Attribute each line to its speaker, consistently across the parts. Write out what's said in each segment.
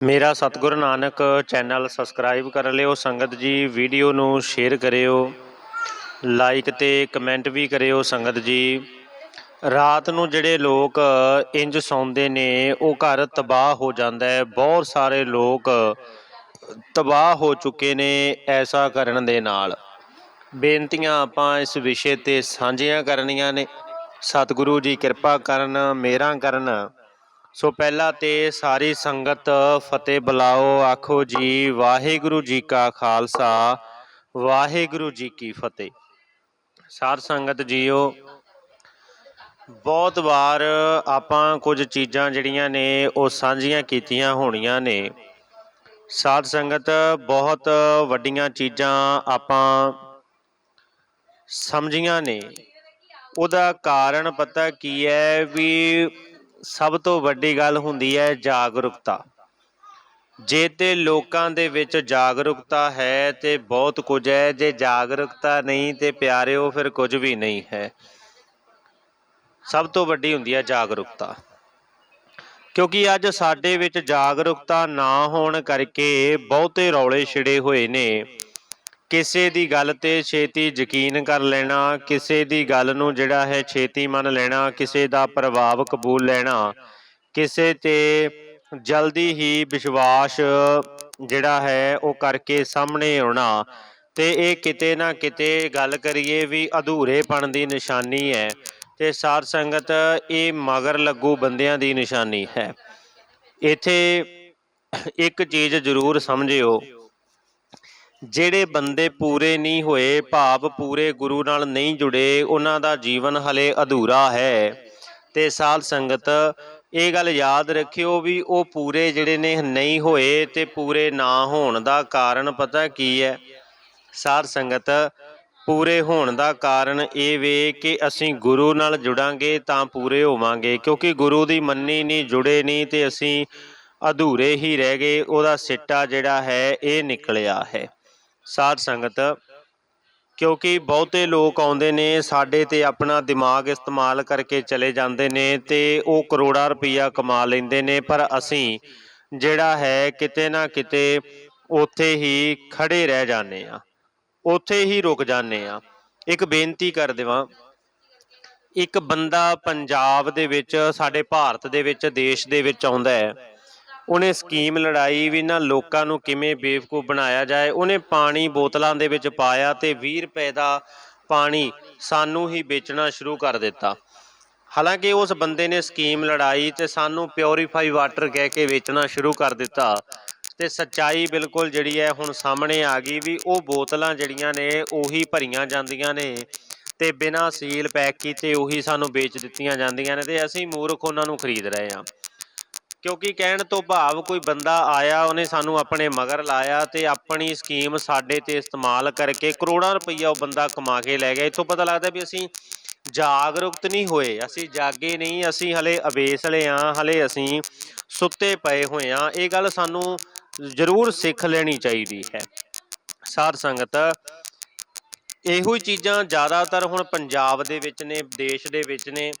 Speaker 1: ਮੇਰਾ ਸਤਿਗੁਰੂ Nanak channel subscribe ਕਰ ਲਿਓ, ਸੰਗਤ ਜੀ ਵੀਡੀਓ ਨੂੰ ਸ਼ੇਅਰ ਕਰਿਓ ਲਾਈਕ ਤੇ ਕਮੈਂਟ ਵੀ ਕਰਿਓ ਸੰਗਤ ਜੀ। ਰਾਤ ਨੂੰ ਜਿਹੜੇ ਲੋਕ ਇੰਜ ਸੌਂਦੇ ਨੇ, ਉਹ ਘਰ ਤਬਾਹ ਹੋ ਜਾਂਦਾ ਹੈ। ਬਹੁਤ ਸਾਰੇ ਲੋਕ ਤਬਾਹ ਹੋ ਚੁੱਕੇ ਨੇ ਐਸਾ ਕਰਨ ਦੇ ਨਾਲ। ਬੇਨਤੀਆਂ ਆਪਾਂ ਇਸ ਵਿਸ਼ੇ ਤੇ ਸਾਂਝੀਆਂ ਕਰਨੀਆਂ ਨੇ। ਸਤਿਗੁਰੂ ਜੀ ਕਿਰਪਾ ਕਰਨ ਮੇਰਾ ਕਰਨ। ਸੋ ਪਹਿਲਾਂ ਤੇ ਸਾਰੀ ਸੰਗਤ ਫਤਿਹ ਬੁਲਾਓ, ਆਖੋ ਜੀ, ਵਾਹਿਗੁਰੂ ਜੀ ਕਾ ਖਾਲਸਾ, ਵਾਹਿਗੁਰੂ ਜੀ ਕੀ ਫਤਿਹ। ਸਾਧ ਸੰਗਤ ਜੀਓ, ਬਹੁਤ ਵਾਰ ਆਪਾਂ ਕੁਝ ਚੀਜ਼ਾਂ ਜਿਹੜੀਆਂ ਨੇ ਉਹ ਸਾਂਝੀਆਂ ਕੀਤੀਆਂ ਹੋਣੀਆਂ ਨੇ। ਸਾਧ ਸੰਗਤ, ਬਹੁਤ ਵੱਡੀਆਂ ਚੀਜ਼ਾਂ ਆਪਾਂ ਸਮਝੀਆਂ ਨੇ। ਉਹਦਾ ਕਾਰਨ ਪਤਾ ਕੀ ਹੈ ਵੀ ਸਭ ਤੋਂ ਵੱਡੀ ਗੱਲ ਹੁੰਦੀ ਹੈ ਜਾਗਰੂਕਤਾ। ਜੇ ਤੇ ਲੋਕਾਂ ਦੇ ਵਿੱਚ ਜਾਗਰੂਕਤਾ ਹੈ ਤੇ ਬਹੁਤ ਕੁਝ ਹੈ, ਜੇ ਜਾਗਰੂਕਤਾ ਨਹੀਂ ਤੇ ਪਿਆਰਿਓ, ਫਿਰ ਕੁਝ ਵੀ ਨਹੀਂ ਹੈ। ਸਭ ਤੋਂ ਵੱਡੀ ਹੁੰਦੀ ਹੈ ਜਾਗਰੂਕਤਾ। ਕਿਉਂਕਿ ਅੱਜ ਸਾਡੇ ਵਿੱਚ ਜਾਗਰੂਕਤਾ ਨਾ ਹੋਣ ਕਰਕੇ ਬਹੁਤੇ ਰੌਲੇ ਛਿੜੇ ਹੋਏ ਨੇ। ਕਿਸੇ ਦੀ ਗੱਲ ਤੇ ਛੇਤੀ ਯਕੀਨ ਕਰ ਲੈਣਾ, ਕਿਸੇ ਦੀ ਗੱਲ ਨੂੰ ਜਿਹੜਾ ਹੈ ਛੇਤੀ ਮੰਨ ਲੈਣਾ, ਕਿਸੇ ਦਾ ਪ੍ਰਭਾਵ ਕਬੂਲ ਲੈਣਾ, ਕਿਸੇ ਤੇ ਜਲਦੀ ਹੀ ਵਿਸ਼ਵਾਸ ਜਿਹੜਾ ਹੈ ਉਹ ਕਰਕੇ ਸਾਹਮਣੇ ਆਉਣਾ। ਤੇ ਇਹ ਕਿਤੇ ਨਾ ਕਿਤੇ ਗੱਲ ਕਰੀਏ ਵੀ ਅਧੂਰੇਪਣ ਦੀ ਨਿਸ਼ਾਨੀ ਹੈ ਤੇ ਸਾਧ ਸੰਗਤ ਇਹ ਮਗਰ ਲੱਗੂ ਬੰਦਿਆਂ ਦੀ ਨਿਸ਼ਾਨੀ ਹੈ। ਇੱਥੇ ਇੱਕ ਚੀਜ਼ ਜ਼ਰੂਰ ਸਮਝਿਓ ਜਿਹੜੇ ਬੰਦੇ ਪੂਰੇ ਨਹੀਂ ਹੋਏ, ਭਾਵ ਪੂਰੇ ਗੁਰੂ ਨਾਲ ਨਹੀਂ ਜੁੜੇ, ਉਹਨਾਂ ਦਾ ਜੀਵਨ ਹਲੇ ਅਧੂਰਾ ਹੈ। ਤੇ ਸਾਧ ਸੰਗਤ, ਇਹ ਗੱਲ ਯਾਦ ਰੱਖਿਓ ਵੀ ਉਹ ਪੂਰੇ ਜਿਹੜੇ ਨੇ ਨਹੀਂ ਹੋਏ ਤੇ ਪੂਰੇ ਨਾ ਹੋਣ ਦਾ ਕਾਰਨ ਪਤਾ ਕੀ ਹੈ? ਸਾਧ ਸੰਗਤ, ਪੂਰੇ ਹੋਣ ਦਾ ਕਾਰਨ ਇਹ ਵੇ ਕਿ ਅਸੀਂ ਗੁਰੂ ਨਾਲ ਜੁੜਾਂਗੇ ਤਾਂ ਪੂਰੇ ਹੋਵਾਂਗੇ, ਕਿਉਂਕਿ ਗੁਰੂ ਦੀ ਮੰਨੀ ਨਹੀਂ, ਜੁੜੇ ਨਹੀਂ ਤੇ ਅਸੀਂ ਅਧੂਰੇ ਹੀ ਰਹਿ ਗਏ, ਉਹਦਾ ਸਿੱਟਾ ਜਿਹੜਾ ਹੈ, ਇਹ ਨਿਕਲਿਆ ਹੈ। ਸਾਧ ਸੰਗਤ, ਕਿਉਂਕਿ ਬਹੁਤੇ ਲੋਕ ਆਉਂਦੇ ਨੇ, ਸਾਡੇ ਤੇ ਆਪਣਾ ਦਿਮਾਗ ਇਸਤੇਮਾਲ ਕਰਕੇ ਚਲੇ ਜਾਂਦੇ ਨੇ ਤੇ ਉਹ ਕਰੋੜਾਂ ਰੁਪਈਆ ਕਮਾ ਲੈਂਦੇ ਨੇ, ਪਰ ਅਸੀਂ ਜਿਹੜਾ ਹੈ ਕਿਤੇ ਨਾ ਕਿਤੇ ਉੱਥੇ ਹੀ ਖੜੇ ਰਹਿ ਜਾਂਦੇ ਆ ਉੱਥੇ ਹੀ ਰੁਕ ਜਾਂਦੇ ਆ ਇੱਕ ਬੇਨਤੀ ਕਰ ਦੇਵਾਂ, ਇੱਕ ਬੰਦਾ ਪੰਜਾਬ ਦੇ ਵਿੱਚ, ਸਾਡੇ ਭਾਰਤ ਦੇ ਵਿੱਚ, ਦੇਸ਼ ਦੇ ਵਿੱਚ ਆਉਂਦਾ ਹੈ ਉਹਨੇ ਸਕੀਮ ਲੜਾਈ ਵੀ ਨਾ ਲੋਕਾਂ ਨੂੰ ਕਿਵੇਂ ਬੇਵਕੂਫ ਬਣਾਇਆ ਜਾਏ। ਉਹਨੇ ਪਾਣੀ ਬੋਤਲਾਂ ਦੇ ਵਿੱਚ ਪਾਇਆ ਤੇ 20 ਰੁਪਏ ਦਾ ਪਾਣੀ ਸਾਨੂੰ ਹੀ ਵੇਚਣਾ ਸ਼ੁਰੂ ਕਰ ਦਿੱਤਾ। ਹਾਲਾਂਕਿ ਉਸ ਬੰਦੇ ਨੇ ਸਕੀਮ ਲੜਾਈ ਤੇ ਸਾਨੂੰ ਪਿਉਰੀਫਾਈ ਵਾਟਰ ਕਹਿ ਕੇ ਵੇਚਣਾ ਸ਼ੁਰੂ ਕਰ ਦਿੱਤਾ ਤੇ ਸੱਚਾਈ ਬਿਲਕੁਲ ਜਿਹੜੀ ਹੈ ਹੁਣ ਸਾਹਮਣੇ ਆ ਗਈ ਵੀ ਉਹ ਬੋਤਲਾਂ ਜਿਹੜੀਆਂ ਨੇ ਉਹੀ ਭਰੀਆਂ ਜਾਂਦੀਆਂ ਨੇ ਤੇ ਬਿਨਾਂ ਸੀਲ ਪੈਕ ਕੀਤੇ ਉਹੀ ਸਾਨੂੰ ਵੇਚ ਦਿੱਤੀਆਂ ਜਾਂਦੀਆਂ ਨੇ ਤੇ ਅਸੀਂ ਮੂਰਖ ਉਹਨਾਂ ਨੂੰ ਖਰੀਦ ਰਹੇ ਹਾਂ। ਕਿਉਂਕਿ ਕਹਿਣ ਤੋਂ ਭਾਵ ਕੋਈ ਬੰਦਾ ਆਇਆ, ਉਹਨੇ ਸਾਨੂੰ ਆਪਣੇ ਮਗਰ ਲਾਇਆ ਤੇ ਆਪਣੀ ਸਕੀਮ ਸਾਡੇ ਤੇ ਇਸਤੇਮਾਲ ਕਰਕੇ ਕਰੋੜਾਂ ਰੁਪਈਆ ਉਹ ਬੰਦਾ ਕਮਾ ਕੇ ਲੈ ਗਿਆ। ਇੱਥੋਂ ਪਤਾ ਲੱਗਦਾ ਵੀ ਅਸੀਂ ਜਾਗਰੂਕਤ ਨਹੀਂ ਹੋਏ, ਅਸੀਂ ਜਾਗੇ ਨਹੀਂ, ਅਸੀਂ ਹਲੇ ਅਵੇਸਲੇ ਆ, ਹਲੇ ਅਸੀਂ ਸੁੱਤੇ ਪਏ ਹੋਏ ਆ। ਇਹ ਗੱਲ ਸਾਨੂੰ ਜ਼ਰੂਰ ਸਿੱਖ ਲੈਣੀ ਚਾਹੀਦੀ ਹੈ। ਸਾਧ ਸੰਗਤ, ਇਹੋ ਹੀ ਚੀਜ਼ਾਂ ਜ਼ਿਆਦਾਤਰ ਹੁਣ ਪੰਜਾਬ ਦੇ ਵਿੱਚ ਨੇ, ਦੇਸ਼ ਦੇ ਵਿੱਚ ਨੇ।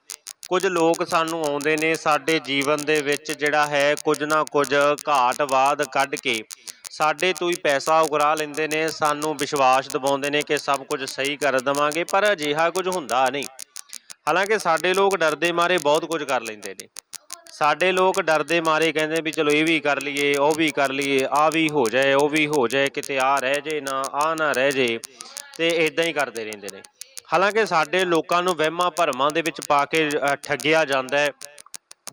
Speaker 1: ਕੁਝ ਲੋਕ ਸਾਨੂੰ ਆਉਂਦੇ ਨੇ ਸਾਡੇ ਜੀਵਨ ਦੇ ਵਿੱਚ ਜਿਹੜਾ ਹੈ ਕੁਝ ਨਾ ਕੁਝ ਘਾਟ ਘਾਟਵਾਦ ਕੱਢ ਕੇ ਸਾਡੇ ਤੋਂ ਹੀ ਪੈਸਾ ਉਗਰਾ ਲੈਂਦੇ ਨੇ, ਸਾਨੂੰ ਵਿਸ਼ਵਾਸ ਦਿਵਾਉਂਦੇ ਨੇ ਕਿ ਸਭ ਕੁਝ ਸਹੀ ਕਰ ਦੇਵਾਂਗੇ, ਪਰ ਅਜਿਹਾ ਕੁਝ ਹੁੰਦਾ ਨਹੀਂ। ਹਾਲਾਂਕਿ ਸਾਡੇ ਲੋਕ ਡਰਦੇ ਮਾਰੇ ਬਹੁਤ ਕੁਝ ਕਰ ਲੈਂਦੇ ਨੇ। ਸਾਡੇ ਲੋਕ ਡਰਦੇ ਮਾਰੇ ਕਹਿੰਦੇ ਵੀ ਚਲੋ ਇਹ ਵੀ ਕਰ ਲਈਏ, ਉਹ ਵੀ ਕਰ ਲਈਏ ਆ ਵੀ ਹੋ ਜਾਏ, ਉਹ ਵੀ ਹੋ ਜਾਏ, ਕਿਤੇ ਆ ਰਹਿ ਜੇ ਨਾ ਆ ਨਾ ਰਹਿ ਜੇ, ਤੇ ਇਦਾਂ ਹੀ ਕਰਦੇ ਰਹਿੰਦੇ ਨੇ। ਹਾਲਾਂਕਿ ਸਾਡੇ ਲੋਕਾਂ ਨੂੰ ਵਹਿਮਾਂ ਭਰਮਾਂ ਦੇ ਵਿੱਚ ਪਾ ਕੇ ਠੱਗਿਆ ਜਾਂਦਾ ਹੈ।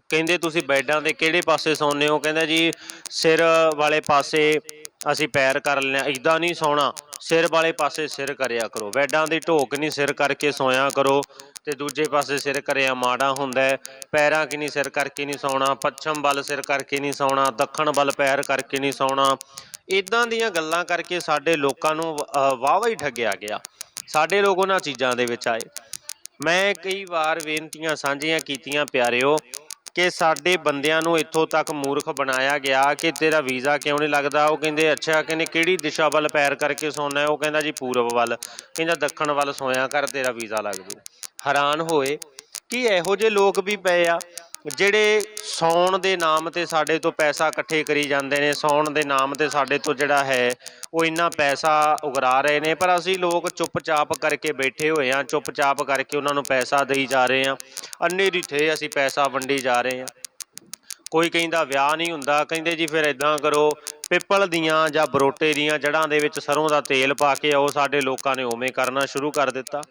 Speaker 1: ਕਹਿੰਦੇ ਤੁਸੀਂ ਬੈੱਡਾਂ ਦੇ ਕਿਹੜੇ ਪਾਸੇ ਸੌਂਦੇ ਹੋ? ਕਹਿੰਦਾ ਜੀ, ਸਿਰ ਵਾਲੇ ਪਾਸੇ ਅਸੀਂ ਪੈਰ ਕਰ ਲੈਣਾ ਇਦਾਂ ਨਹੀਂ ਸੌਣਾ। ਸਿਰ ਵਾਲੇ ਪਾਸੇ ਸਿਰ ਕਰਿਆ ਕਰੋ। ਬੈੱਡਾਂ ਦੀ ਢੋਕ ਨਹੀਂ ਸਿਰ ਕਰਕੇ ਸੋਇਆ ਕਰੋ। ਤੇ ਦੂਜੇ ਪਾਸੇ ਸਿਰ ਕਰਿਆ ਮਾੜਾ ਹੁੰਦਾ ਪੈਰਾਂ ਕਿਨੀ ਸਿਰ ਕਰਕੇ ਨਹੀਂ ਸੌਣਾ। ਪੱਛਮ ਵੱਲ ਸਿਰ ਕਰਕੇ ਨਹੀਂ ਸੌਣਾ। ਦੱਖਣ ਵੱਲ ਪੈਰ ਕਰਕੇ ਨਹੀਂ ਸੌਣਾ। ਇਦਾਂ ਦੀਆਂ ਗੱਲਾਂ ਕਰਕੇ ਸਾਡੇ ਲੋਕਾਂ ਨੂੰ ਵਾਵਾ ਹੀ ਠੱਗਿਆ ਗਿਆ। ਸਾਡੇ ਲੋਕ ਉਹਨਾਂ ਚੀਜ਼ਾਂ ਦੇ ਵਿੱਚ ਆਏ। ਮੈਂ ਕਈ ਵਾਰ ਬੇਨਤੀਆਂ ਸਾਂਝੀਆਂ ਕੀਤੀਆਂ, ਪਿਆਰਿਓ, ਕਿ ਸਾਡੇ ਬੰਦਿਆਂ ਨੂੰ ਇੱਥੋਂ ਤੱਕ ਮੂਰਖ ਬਣਾਇਆ ਗਿਆ ਕਿ ਤੇਰਾ ਵੀਜ਼ਾ ਕਿਉਂ ਨਹੀਂ ਲੱਗਦਾ? ਉਹ ਕਹਿੰਦੇ, ਅੱਛਾ, ਕਹਿੰਦੇ ਕਿਹੜੀ ਦਿਸ਼ਾ ਵੱਲ ਪੈਰ ਕਰਕੇ ਸੌਣਾ ਹੈ? ਉਹ ਕਹਿੰਦਾ ਜੀ ਪੂਰਬ ਵੱਲ। ਕਹਿੰਦਾ ਦੱਖਣ ਵੱਲ ਸੋਇਆ ਕਰ, ਤੇਰਾ ਵੀਜ਼ਾ ਲੱਗ ਜੂ। ਹੈਰਾਨ ਹੋਏ ਕਿ ਇਹੋ ਜਿਹੇ ਲੋਕ ਵੀ ਪਏ ਆ ਜਿਹੜੇ ਸੌਣ ਦੇ ਨਾਮ ਤੇ ਸਾਡੇ ਤੋਂ ਪੈਸਾ ਇਕੱਠੇ ਕਰੀ ਜਾਂਦੇ ਨੇ, ਸੌਣ ਦੇ ਨਾਮ ਤੇ ਸਾਡੇ ਤੋਂ ਜਿਹੜਾ ਹੈ, ਉਹ ਇੰਨਾ ਪੈਸਾ ਉਗਰਾ ਰਹੇ ਨੇ। ਪਰ ਅਸੀਂ ਲੋਕ ਚੁੱਪਚਾਪ ਕਰਕੇ ਬੈਠੇ ਹੋਏ ਆ ਚੁੱਪਚਾਪ ਕਰਕੇ ਉਹਨਾਂ ਨੂੰ ਪੈਸਾ ਦੇਈ ਜਾ ਰਹੇ ਆ ਅੰਨੇ ਰਿੱਥੇ ਅਸੀਂ ਪੈਸਾ ਵੰਡੀ ਜਾ ਰਹੇ ਆ ਕੋਈ ਕਹਿੰਦਾ ਵਿਆਹ ਨਹੀਂ ਹੁੰਦਾ, ਕਹਿੰਦੇ ਜੀ ਫਿਰ ਇਦਾਂ ਕਰੋ, ਪਿੱਪਲ ਦੀਆਂ ਜਾਂ ਬਰੋਟੇ ਦੀਆਂ ਜੜ੍ਹਾਂ ਦੇ ਵਿੱਚ ਸਰੋਂ ਦਾ ਤੇਲ ਪਾ ਕੇ ਉਹ ਸਾਡੇ ਲੋਕਾਂ ਨੇ ਉਵੇਂ ਕਰਨਾ ਸ਼ੁਰੂ ਕਰ ਦਿੱਤਾ।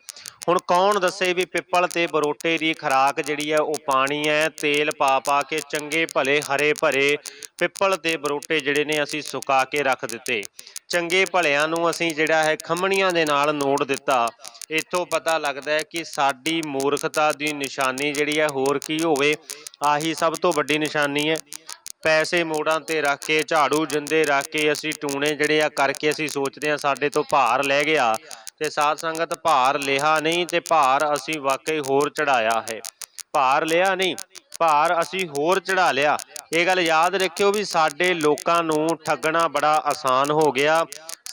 Speaker 1: ਹੁਣ ਕੌਣ ਦੱਸੇ ਵੀ ਪਿੱਪਲ ਤੇ ਬਰੋਟੇ ਦੀ ਖਰਾਕ ਜਿਹੜੀ ਹੈ ਉਹ ਪਾਣੀ ਹੈ? ਤੇਲ ਪਾ ਪਾ ਕੇ ਚੰਗੇ ਭਲੇ ਹਰੇ ਭਰੇ ਪਿੱਪਲ ਤੇ ਬਰੋਟੇ ਜਿਹੜੇ ਨੇ ਅਸੀਂ ਸੁਕਾ ਕੇ ਰੱਖ ਦਿੱਤੇ। ਚੰਗੇ ਭਲਿਆਂ ਨੂੰ ਅਸੀਂ ਜਿਹੜਾ ਹੈ ਖੰਮਣੀਆਂ ਦੇ ਨਾਲ ਨੋੜ ਦਿੱਤਾ। ਇੱਥੋਂ ਪਤਾ ਲੱਗਦਾ ਹੈ ਕਿ ਸਾਡੀ ਮੂਰਖਤਾ ਦੀ ਨਿਸ਼ਾਨੀ ਜਿਹੜੀ ਹੈ ਹੋਰ ਕੀ ਹੋਵੇ? ਆਹੀ ਸਭ ਤੋਂ ਵੱਡੀ ਨਿਸ਼ਾਨੀ ਹੈ। ਪੈਸੇ ਮੋੜਾਂ ਤੇ ਰੱਖ ਕੇ, ਝਾੜੂ ਜਿੰਦੇ ਰੱਖ ਕੇ ਅਸੀਂ ਟੂਣੇ ਜਿਹੜੇ ਆ ਕਰਕੇ ਅਸੀਂ ਸੋਚਦੇ ਆ ਸਾਡੇ ਤੋਂ ਭਾਰ ਲੈ ਗਿਆ। ਤੇ ਸਾਧ ਸੰਗਤ ਭਾਰ ਲਿਆ ਨਹੀਂ ਤੇ ਭਾਰ ਅਸੀਂ ਵਾਕਈ ਹੋਰ ਚੜਾਇਆ ਹੈ। ਭਾਰ ਲਿਆ ਨਹੀਂ, ਭਾਰ ਅਸੀਂ ਹੋਰ ਚੜਾ ਲਿਆ। ਇਹ ਗੱਲ ਯਾਦ ਰੱਖਿਓ ਵੀ ਸਾਡੇ ਲੋਕਾਂ ਨੂੰ ਠੱਗਣਾ ਬੜਾ ਆਸਾਨ ਹੋ ਗਿਆ।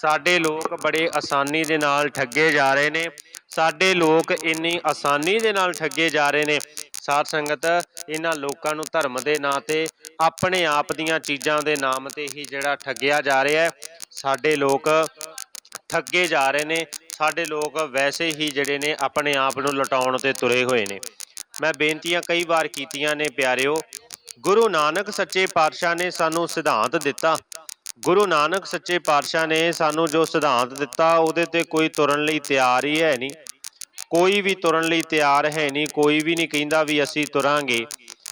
Speaker 1: ਸਾਡੇ ਲੋਕ ਬੜੇ ਆਸਾਨੀ ਦੇ ਨਾਲ ਠੱਗੇ ਜਾ ਰਹੇ ਨੇ। ਸਾਡੇ ਲੋਕ ਇੰਨੀ ਆਸਾਨੀ ਦੇ ਨਾਲ ਠੱਗੇ ਜਾ ਰਹੇ ਨੇ। ਸਾਧ ਸੰਗਤ, ਇਹਨਾਂ ਲੋਕਾਂ ਨੂੰ ਧਰਮ ਦੇ ਨਾਂ ਤੇ, ਆਪਣੇ ਆਪ ਦੀਆਂ ਚੀਜ਼ਾਂ ਦੇ ਨਾਮ ਤੇ ਹੀ ਜਿਹੜਾ ਠੱਗਿਆ ਜਾ ਰਿਹਾ ਹੈ, ਸਾਡੇ ਲੋਕ ਠੱਗੇ ਜਾ ਰਹੇ ਨੇ। ਸਾਡੇ ਲੋਕ ਵੈਸੇ ਹੀ ਜਿਹੜੇ ਨੇ ਆਪਣੇ ਆਪ ਨੂੰ ਲਟਾਉਣ ਤੇ ਤੁਰੇ ਹੋਏ ਨੇ। ਮੈਂ ਬੇਨਤੀਆਂ ਕਈ ਵਾਰ ਕੀਤੀਆਂ ਨੇ, ਪਿਆਰਿਓ। ਗੁਰੂ ਨਾਨਕ ਸੱਚੇ ਪਾਤਸ਼ਾਹ ਨੇ ਸਾਨੂੰ ਸਿਧਾਂਤ ਦਿੱਤਾ। ਗੁਰੂ ਨਾਨਕ ਸੱਚੇ ਪਾਤਸ਼ਾਹ ਨੇ ਸਾਨੂੰ ਜੋ ਸਿਧਾਂਤ ਦਿੱਤਾ, ਉਹਦੇ ਤੇ ਕੋਈ ਤੁਰਨ ਲਈ ਤਿਆਰ ਹੀ ਹੈ ਨਹੀਂ। ਕੋਈ ਵੀ ਤੁਰਨ ਲਈ ਤਿਆਰ ਹੈ ਨਹੀਂ, ਕੋਈ ਵੀ ਨਹੀਂ ਕਹਿੰਦਾ ਵੀ ਅਸੀਂ ਤੁਰਾਂਗੇ।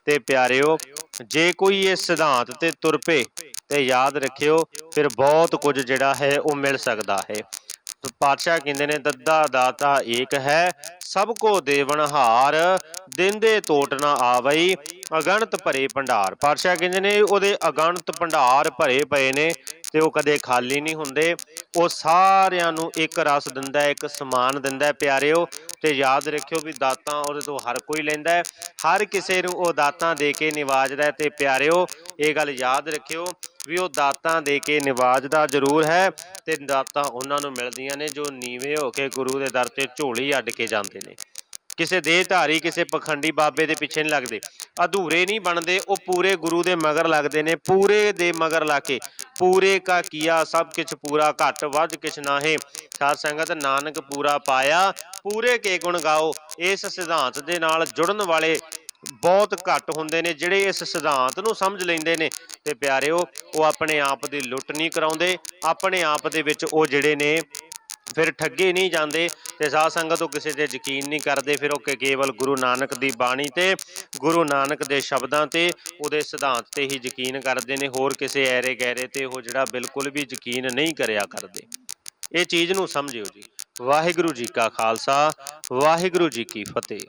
Speaker 1: ਤੇ ਪਿਆਰਿਓ, ਜੇ ਕੋਈ ਇਹ ਸਿਧਾਂਤ ਤੇ ਤੁਰ ਪਏ ਤੇ ਯਾਦ ਰੱਖਿਓ, ਫਿਰ ਬਹੁਤ ਕੁਝ ਜਿਹੜਾ ਹੈ ਉਹ ਮਿਲ ਸਕਦਾ ਹੈ। ਪਾਤਸ਼ਾਹ ਕਹਿੰਦੇ ਨੇ ਦੱਦਾ ਦਾਤਾ ਏਕ ਹੈ ਸਭ ਕੋ ਦੇਵਨ ਹਾਰ ਦਿੰਦੇ ਤੋਟ ਨਾ ਆਵਈ, ਅਗਣਤ ਭਰੇ ਭੰਡਾਰ। ਪਾਤਸ਼ਾਹ ਕਹਿੰਦੇ ਨੇ, ਉਹਦੇ ਅਗਣਤ ਭੰਡਾਰ ਭਰੇ ਪਏ ਨੇ ਤੇ ਉਹ ਕਦੇ ਖਾਲੀ ਨਹੀਂ ਹੁੰਦੇ। ਉਹ ਸਾਰਿਆਂ ਨੂੰ ਇੱਕ ਰਸ ਦਿੰਦਾ, ਇੱਕ ਸਮਾਨ ਦਿੰਦਾ ਹੈ ਪਿਆਰਿਓ, ਤੇ ਯਾਦ ਰੱਖਿਓ ਵੀ ਦਾਤਾਂ ਉਹਦੇ ਤੋਂ ਹਰ ਕੋਈ ਲੈਂਦਾ ਹੈ। ਹਰ ਕਿਸੇ ਨੂੰ ਉਹ ਦਾਤਾਂ ਦੇ ਕੇ ਨਿਵਾਜਦਾ ਹੈ ਤੇ ਪਿਆਰਿਓ, ਇਹ ਗੱਲ ਯਾਦ ਰੱਖਿਓ ਵੀ ਉਹ ਦਾਤਾਂ ਦੇ ਕੇ ਨਿਵਾਜਦਾ ਜ਼ਰੂਰ ਹੈ ਤੇ ਦਾਤਾਂ ਉਹਨਾਂ ਨੂੰ ਮਿਲਦੀਆਂ ਨੇ ਜੋ ਨੀਵੇਂ ਹੋ ਕੇ ਗੁਰੂ ਦੇ ਦਰ ਤੇ ਝੋਲੀ ਅੱਡ ਕੇ ਜਾਂਦੇ ਨੇ। ਕਿਸੇ ਦੇਹਧਾਰੀ, ਕਿਸੇ ਪਖੰਡੀ ਬਾਬੇ ਦੇ ਪਿੱਛੇ ਨਹੀਂ ਲੱਗਦੇ। ਅਧੂਰੇ ਨਹੀਂ ਬਣਦੇ, ਉਹ ਪੂਰੇ ਗੁਰੂ ਦੇ ਮਗਰ ਲੱਗਦੇ ਨੇ, ਪੂਰੇ ਦੇ ਮਗਰ ਲਾ ਕੇ। ਪੂਰੇ ਕਾ ਕੀਆ, ਸਭ ਕੁਛ ਪੂਰਾ, ਘਟ ਵੱਧ ਕਿਛ ਨਾਹੇ। ਸਾਧ ਸੰਗਤ ਨਾਨਕ ਪੂਰਾ ਪਾਇਆ, ਪੂਰੇ ਕੇ ਗੁਣ ਗਾਓ। ਇਸ ਸਿਧਾਂਤ ਦੇ ਨਾਲ ਜੁੜਨ ਵਾਲੇ ਬਹੁਤ ਘੱਟ ਹੁੰਦੇ ਨੇ, ਜਿਹੜੇ ਇਸ ਸਿਧਾਂਤ ਨੂੰ ਸਮਝ ਲੈਂਦੇ ਨੇ। ਤੇ ਪਿਆਰਿਓ, ਉਹ ਆਪਣੇ ਆਪ ਦੀ ਲੁੱਟ ਨਹੀਂ ਕਰਾਉਂਦੇ। ਆਪਣੇ ਆਪ ਦੇ ਵਿੱਚ ਉਹ ਜਿਹੜੇ ਨੇ ਫਿਰ ਠੱਗੇ ਨਹੀਂ ਜਾਂਦੇ ਤੇ ਸਾਧ ਸੰਗਤ ਉਹ ਕਿਸੇ ਤੇ ਯਕੀਨ ਨਹੀਂ ਕਰਦੇ, ਫਿਰ ਉਹ ਕੇਵਲ ਗੁਰੂ ਨਾਨਕ ਦੀ ਬਾਣੀ ਤੇ, ਗੁਰੂ ਨਾਨਕ ਦੇ ਸ਼ਬਦਾਂ ਤੇ ਉਹਦੇ ਸਿਧਾਂਤ ਤੇ ਹੀ ਯਕੀਨ ਕਰਦੇ ਨੇ, ਹੋਰ ਕਿਸੇ ਐਰੇ ਗੈਰੇ ਤੇ ਉਹ ਜਿਹੜਾ ਬਿਲਕੁਲ ਵੀ ਯਕੀਨ ਨਹੀਂ ਕਰਿਆ ਕਰਦੇ। ਇਹ ਚੀਜ਼ ਨੂੰ ਸਮਝਿਓ ਜੀ। ਵਾਹਿਗੁਰੂ ਜੀ ਕਾ ਖਾਲਸਾ, ਵਾਹਿਗੁਰੂ ਜੀ ਕੀ ਫਤਿਹ।